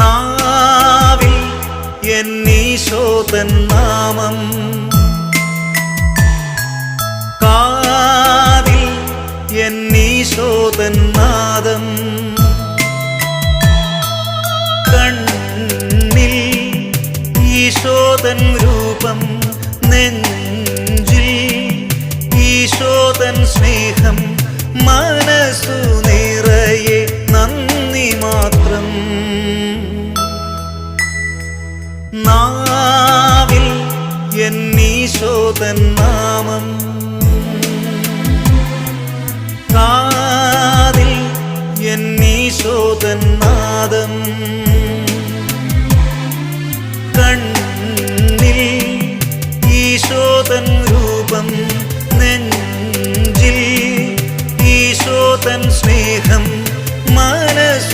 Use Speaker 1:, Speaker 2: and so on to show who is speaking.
Speaker 1: നാവിൽ എന്നീശോതൻ നാമം. കാതിൽ എന്നീശോതൻ നാദം. കണ്ണിൽ ഈശോതൻ രൂപം നെഞ്ചിൽ ഈശോതൻ സ്നേഹം മനസ്സു നിറയെ നന്ദി മാത്രം. നാവിൽ എന്നീശോതൻ നാമം. കാതിൽ എന്നീശോതൻ നാദം. കണ്ണിൽ ഈശോതൻ രൂപം നെഞ്ചിൽ ഈശോതൻ സ്നേഹം